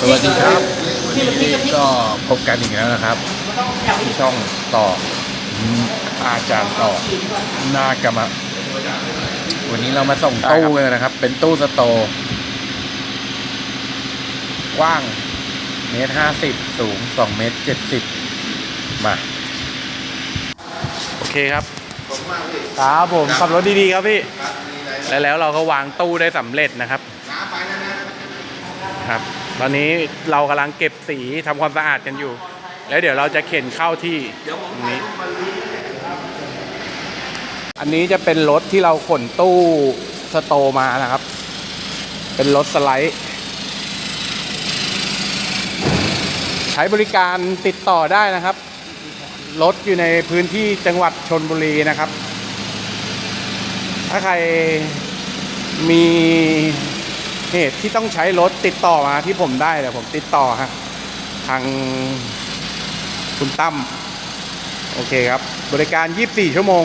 สวัสดีครับวันนี้ก็พบกันอีกแล้วนะครับ ที่ช่องต่ออืมอาจารย์ต่อนากามวันนี้เรามาส่งตู้กันนะครับ เป็นตู้สโตกว้างเมตรห้าสิบสูงสองเมตรเจ็ดสิบมา โอเคครับครับผมขับรถดีๆครับพี่ แล้วแล้วเราก็วางตู้ได้สำเร็จนะครับครับ ตอนนี้เรากำลังเก็บสีทำความสะอาดกันอยู่ แล้วเดี๋ยวเราจะเข็นเข้าที่นี้ อันนี้จะเป็นรถที่เราขนตู้สโตมานะครับ เป็นรถสไลด์ ใช้บริการติดต่อได้นะครับ รถอยู่ในพื้นที่จังหวัดชนบุรีนะครับ ถ้าใครมี เหตุที่ต้องใช้รถติดต่อมาที่ผมได้เดี๋ยวผมติดต่อฮะทางคุณตั้มโอเคครับ บริการ 24 ชั่วโมง